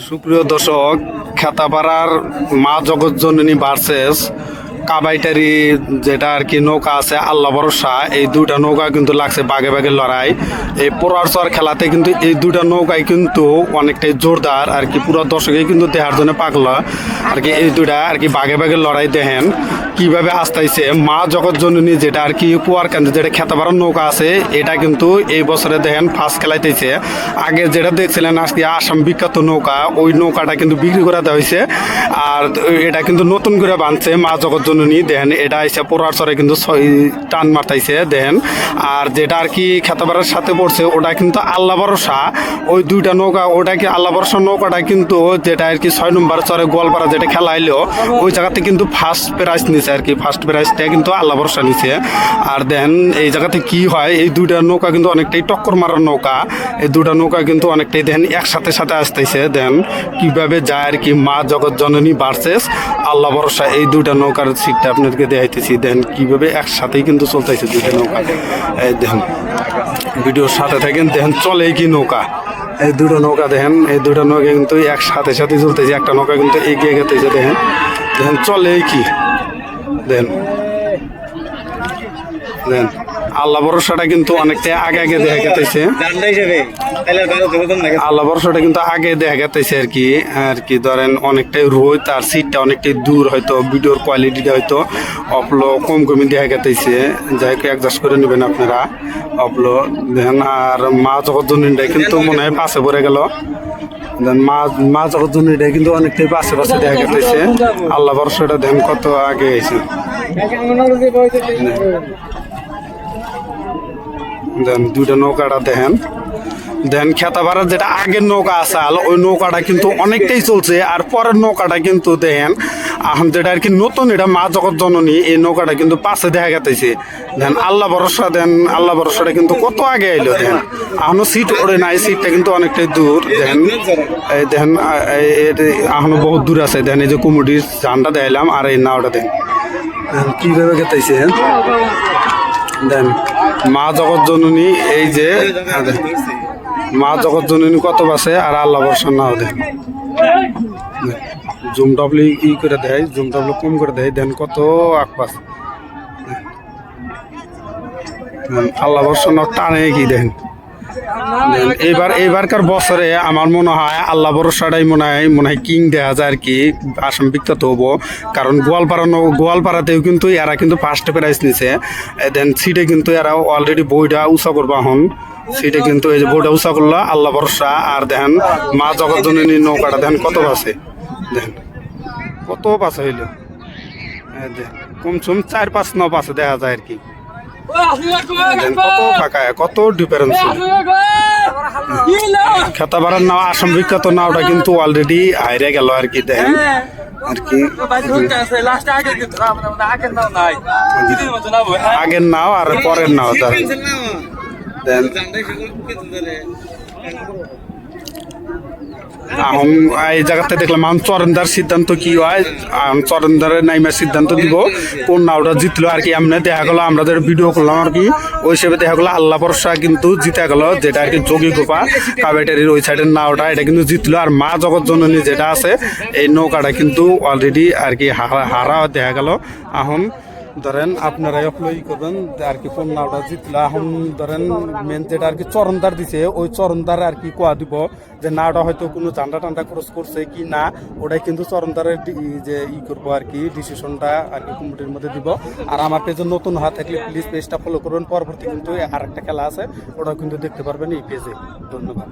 সুপ্রিয় দর্শক খেতাপাড়ার মা জগৎজননী ভার্সেস কাবাইটারি যেটা আর কি নৌকা আছে, আল্লাহ ভরসা, এই দুইটা নৌকা কিন্তু লাগছে বাগে বাগে লড়াই। এই পোড়ারচর খেলাতে কিন্তু এই দুইটা নৌকায় কিন্তু অনেকটাই জোরদার, আর কি পুরো দর্শকে কিন্তু দেহার জন্য পাগলা। আর কি এই দুইটা আর কি বাগে বাগে লড়াই দেখেন, কীভাবে আসতেছে মা জগৎজননী যেটা আর কি কুয়ার কেন্দ্রে যেটা খেতাপাড়ার নৌকা আছে, এটা কিন্তু এই বছরে দেখেন ফার্স্ট খেলাইতেছে। আগে যেটা দেখছিলেন আজকে আসাম বিখ্যাত নৌকা, ওই নৌকাটা কিন্তু বিক্রি করে দেওয়া হয়েছে। আর এটা কিন্তু নতুন করে বানছে মা জগৎজননী দেখেন এটা এসে পোড়ার চরে কিন্তু টান মারতাইছে, দেন। আর যেটা আর কি খেতাবারের সাথে পড়ছে, ওটা কিন্তু আল্লাহ ভরসা। ওই দুইটা নৌকা, ওটা কি আল্লাহ ভরসা নৌকাটা কিন্তু যেটা আর কি ছয় নম্বর চরে গোয়ালপাড়া যেটা খেলা এলো ওই জায়গাতে কিন্তু ফার্স্ট প্রাইজ নিছে আর কি। ফার্স্ট প্রাইজটা কিন্তু আল্লাহ ভরসা নিছে। আর দেন এই জায়গাতে কি হয়, এই দুইটা নৌকা কিন্তু অনেকটাই টক্কর মারার নৌকা। এই দুটা নৌকা কিন্তু অনেকটাই দেন একসাথে সাথে আসতেছে, দেন কীভাবে যায় আর কি মা জগৎ জননী ভার্সেস আল্লাহ ভরসা এই দুইটা নৌকার সিটটা আপনাদেরকে দেখাইতেছি। দেন কীভাবে একসাথেই কিন্তু চলতেছে দুইটা নৌকা। এই দেখেন ভিডিওর সাথে থাকেন, দেখেন চলে কি নৌকা। এই দুটো নৌকা দেখেন, এই দুটো নৌকা কিন্তু একসাথে সাথে চলতেছে, একটা নৌকা কিন্তু এগিয়ে গেতেছে, দেখেন। দেখেন চলে কি? দেখেন দেন আল্লাহ ভরসাটা কিন্তু অনেকটা আগে আগে দেখা গেতেছে। আল্লাহ ভরসাটা কিন্তু আগে দেখা গেতেছে আর কি আর কি ধরেন অনেকটাই রোদ আর সিটটা অনেকটাই দূর হয়তো ভিডিওর কোয়ালিটিটা হয়তো অপলো কম কমই দেখা গেতেছে। যাই হোক অ্যাডজাস্ট করে নেবেন আপনারা অপলো। দেখেন আর মা জগৎজনীটা কিন্তু মনে হয় পাশে পড়ে গেল। দেন মা মা জগৎজনীটা কিন্তু অনেকটাই পাশে পাশে দেখা গেতেছে। আল্লাহ ভরসাটা দেখেন কত আগে এসে দেন দুইটা নৌকাটা দেখেন। দেন খেতাবাড়ার যেটা আগের নৌকা আসাল ওই নৌকাটা কিন্তু অনেকটাই চলছে, আর পরের নৌকাটা কিন্তু দেখেন এখন যেটা আর কি নতুন, এটা মা জগৎ জননী, এই নৌকাটা কিন্তু পাশে দেখা গেতেছে। দেন আল্লাহ ভরসা, দেন আল্লাহ ভরসাটা কিন্তু কত আগে এলো দেন। এখনও সিট ওড়ে নাই সিটটা কিন্তু অনেকটাই দূর, দেন, এই এই- এখনও বহুত দূর আছে, দেন এই যে কুমুটির ঝান্ডা দেখাইলাম, আর এই নাওটা দেন। দেন, কীভাবে গেতেছে দেন মা জগৎ জননী এই যে হ্যাঁ, মা জগৎ জননী কত বাসে আর আল্লাহ বর্ষণ নাও দেন। জুম ডাবলি ই করে দেয় জুম ডাবলি কম করে দেয় দেন কত আকপাস আল্লাহ বর্ষণ টানে কি দেন। দেন এইবার এইবারকার বছরে আমার মনে হয় আল্লাহ ভরসাটাই মনে হয় মনে হয় কিং দেখা যায় আর কি আসাম বিখ্যাত হব। কারণ গোয়ালপাড়া গোয়ালপাড়াতেও কিন্তু এরা কিন্তু ফার্স্ট প্রাইজ নিছে। দেন সিটে কিন্তু এরা অলরেডি বইটা উঁচা করবা হন সিটে কিন্তু এই যে বইটা উঁচা করল আল্লাহ ভরসা। আর দেখেন মা জগৎ জননী নৌকাটা দেখেন কত আছে দেখেন কত পাশে হইল। দেখেন, কমসম চার পাঁচ ন পাশে দেখা যায় আর কি। কত ফাঁকা কত ডিফারেন্স খেতাবাড়ার নাও আসাম বিখ্যাত নাওটা কিন্তু অলরেডি হাইরে গেল আর কি দেখেন আর কি আগের নাও আর পরের নাও দেন এখন এই জায়গাতে দেখলাম এখন চরণদার সিদ্ধান্ত কি? হয় এখন চরণদারের নাইমার সিদ্ধান্ত দিব। কোন নাওটা জিতলো আর কি এমনি দেখা গেলো, আমরা ভিডিও করলাম আর কি, ওই হিসেবে দেখা গেলো, আল্লাহ ভরসা কিন্তু জিতে গেল, যেটা আর কি যোগী গোপা কাবেটারির ওই সাইডের নাওটা, এটা কিন্তু জিতলো। আর মা জগৎ জননী যেটা আছে, এই নৌকাটা কিন্তু অলরেডি আর কি হারা হারা দেখা গেল। এখন ধরেন আপনারা অপ্লাই করবেন আর কি কোন নাওটা জিতলো এখন ধরেন মেন যেটা আর কি চরণদার দিছে, ওই চরণদার আর কি কোয়া দিব যে নাওটা হয়তো কোনো চান্ডা টান্ডা ক্রস করছে কি না, ওটাই কিন্তু চরণদারের যে ই করব আর কি ডিসিশনটা আর কি কমিটির মধ্যে দিব। আর আমার পেজে নতুন হাত থাকলে প্লিজ পেজটা ফলো করবেন, পরবর্তী কিন্তু আর একটা খেলা আছে, ওটাও কিন্তু দেখতে পারবেন এই পেজে। ধন্যবাদ।